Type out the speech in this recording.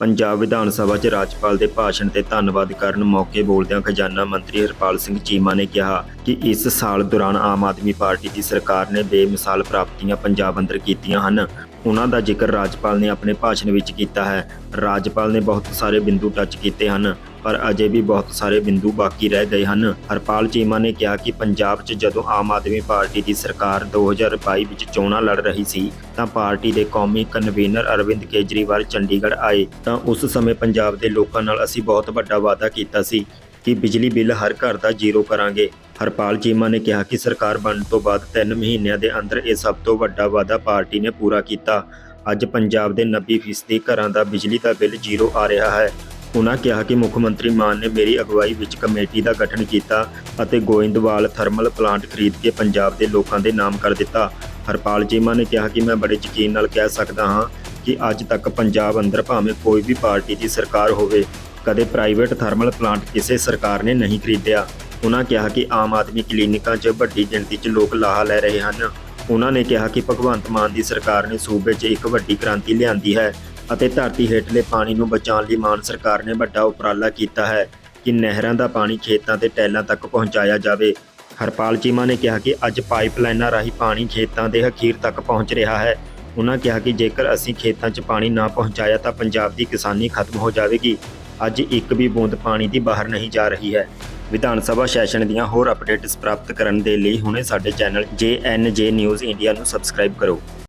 ਪੰਜਾਬ ਵਿਧਾਨ ਸਭਾ 'ਚ ਰਾਜਪਾਲ ਦੇ ਭਾਸ਼ਣ ਤੇ ਧੰਨਵਾਦ ਕਰਨ ਮੌਕੇ ਬੋਲਦਿਆਂ ਖਜ਼ਾਨਾ ਮੰਤਰੀ ਹਰਪਾਲ ਸਿੰਘ ਚੀਮਾ ਨੇ ਕਿਹਾ ਕਿ ਇਸ ਸਾਲ ਦੌਰਾਨ ਆਮ ਆਦਮੀ ਪਾਰਟੀ ਦੀ ਸਰਕਾਰ ਨੇ ਬੇਮਿਸਾਲ ਪ੍ਰਾਪਤੀਆਂ ਪੰਜਾਬ ਅੰਦਰ ਕੀਤੀਆਂ ਹਨ। ਉਹਨਾਂ ਦਾ ਜ਼ਿਕਰ ਰਾਜਪਾਲ ਨੇ ਆਪਣੇ ਭਾਸ਼ਣ ਵਿੱਚ ਕੀਤਾ ਹੈ। ਰਾਜਪਾਲ ਨੇ ਬਹੁਤ ਸਾਰੇ ਬਿੰਦੂ ਟੱਚ ਕੀਤੇ ਹਨ। ਪਰ ਅਜੇ ਵੀ ਬਹੁਤ ਸਾਰੇ ਬਿੰਦੂ ਬਾਕੀ ਰਹਿ ਗਏ ਹਨ। ਹਰਪਾਲ ਚੀਮਾ ਨੇ ਕਿਹਾ ਕਿ ਪੰਜਾਬ 'ਚ ਜਦੋਂ ਆਮ ਆਦਮੀ ਪਾਰਟੀ ਦੀ ਸਰਕਾਰ 2022 ਵਿੱਚ ਚੋਣਾਂ ਲੜ ਰਹੀ ਸੀ, ਤਾਂ ਪਾਰਟੀ ਦੇ ਕੌਮੀ ਕਨਵੀਨਰ ਅਰਵਿੰਦ ਕੇਜਰੀਵਾਲ ਚੰਡੀਗੜ੍ਹ ਆਏ। ਤਾਂ ਉਸ ਸਮੇਂ ਪੰਜਾਬ ਦੇ ਲੋਕਾਂ ਨਾਲ ਅਸੀਂ ਬਹੁਤ ਵੱਡਾ ਵਾਅਦਾ ਕੀਤਾ ਸੀ ਕਿ ਬਿਜਲੀ ਬਿੱਲ ਹਰ ਘਰ ਦਾ ਜ਼ੀਰੋ ਕਰਾਂਗੇ। ਹਰਪਾਲ ਚੀਮਾ ਨੇ ਕਿਹਾ ਕਿ ਸਰਕਾਰ ਬਣਨ ਤੋਂ ਬਾਅਦ 3 ਮਹੀਨਿਆਂ ਦੇ ਅੰਦਰ ਇਹ ਸਭ ਤੋਂ ਵੱਡਾ ਵਾਅਦਾ ਪਾਰਟੀ ਨੇ ਪੂਰਾ ਕੀਤਾ। ਅੱਜ ਪੰਜਾਬ ਦੇ 90% ਘਰਾਂ ਦਾ ਬਿਜਲੀ ਦਾ ਬਿੱਲ ਜ਼ੀਰੋ ਆ ਰਿਹਾ ਹੈ। ਉਨ੍ਹਾਂ ਕਿਹਾ ਕਿ ਮੁੱਖ ਮੰਤਰੀ ਮਾਨ ਨੇ ਮੇਰੀ ਅਗਵਾਈ ਵਿੱਚ ਕਮੇਟੀ ਦਾ ਗਠਨ ਕੀਤਾ ਅਤੇ ਗੋਇੰਦਵਾਲ ਥਰਮਲ ਪਲਾਂਟ ਖਰੀਦ ਕੇ ਪੰਜਾਬ ਦੇ ਲੋਕਾਂ ਦੇ ਨਾਮ ਕਰ ਦਿੱਤਾ। ਹਰਪਾਲ ਚੀਮਾ ਨੇ ਕਿਹਾ ਕਿ ਮੈਂ ਬੜੇ ਯਕੀਨ ਨਾਲ ਕਹਿ ਸਕਦਾ ਹਾਂ ਕਿ ਅੱਜ ਤੱਕ ਪੰਜਾਬ ਅੰਦਰ ਭਾਵੇਂ ਕੋਈ ਵੀ ਪਾਰਟੀ ਦੀ ਸਰਕਾਰ ਹੋਵੇ, ਕਦੇ ਪ੍ਰਾਈਵੇਟ ਥਰਮਲ ਪਲਾਂਟ ਕਿਸੇ ਸਰਕਾਰ ਨੇ ਨਹੀਂ ਖਰੀਦਿਆ। ਉਹਨਾਂ ਕਿਹਾ ਕਿ ਆਮ ਆਦਮੀ ਕਲੀਨਿਕਾਂ 'ਚ, ਵੱਡੀ ਗਿਣਤੀ 'ਚ ਲੋਕ ਲਾਹਾ ਲੈ ਰਹੇ ਹਨ। ਉਹਨਾਂ ਨੇ ਕਿਹਾ ਕਿ ਭਗਵੰਤ ਮਾਨ ਦੀ ਸਰਕਾਰ ਨੇ ਸੂਬੇ 'ਚ ਇੱਕ ਵੱਡੀ ਕ੍ਰਾਂਤੀ ਲਿਆਂਦੀ ਹੈ। ਅਤੇ ਧਰਤੀ ਹੇਠਲੇ ਪਾਣੀ ਨੂੰ ਬਚਾਉਣ ਲਈ ਮਾਨ ਸਰਕਾਰ ਨੇ ਵੱਡਾ ਉਪਰਾਲਾ ਕੀਤਾ ਹੈ ਕਿ ਨਹਿਰਾਂ ਦਾ ਪਾਣੀ ਖੇਤਾਂ ਤੇ ਟੈਲਾਂ ਤੱਕ ਪਹੁੰਚਾਇਆ ਜਾਵੇ। ਹਰਪਾਲ ਚੀਮਾ ਨੇ ਕਿਹਾ ਕਿ ਅੱਜ ਪਾਈਪਲਾਈਨਾਂ ਰਾਹੀਂ ਪਾਣੀ ਖੇਤਾਂ ਦੇ ਅਖੀਰ ਤੱਕ ਪਹੁੰਚ ਰਿਹਾ ਹੈ। ਉਹਨਾਂ ਕਿਹਾ ਕਿ ਜੇਕਰ ਅਸੀਂ ਖੇਤਾਂ 'ਚ ਪਾਣੀ ਨਾ ਪਹੁੰਚਾਇਆ ਤਾਂ ਪੰਜਾਬ ਦੀ ਕਿਸਾਨੀ ਖਤਮ ਹੋ ਜਾਵੇਗੀ। ਅੱਜ ਇੱਕ ਵੀ ਬੂੰਦ ਪਾਣੀ ਦੀ ਬਾਹਰ ਨਹੀਂ ਜਾ ਰਹੀ ਹੈ। ਵਿਧਾਨ ਸਭਾ ਸੈਸ਼ਨ ਦੀਆਂ ਹੋਰ ਅਪਡੇਟਸ ਪ੍ਰਾਪਤ ਕਰਨ ਦੇ ਲਈ ਹੁਣੇ ਸਾਡੇ ਚੈਨਲ JNJ ਨਿਊਜ਼ ਇੰਡੀਆ ਨੂੰ ਸਬਸਕ੍ਰਾਈਬ ਕਰੋ।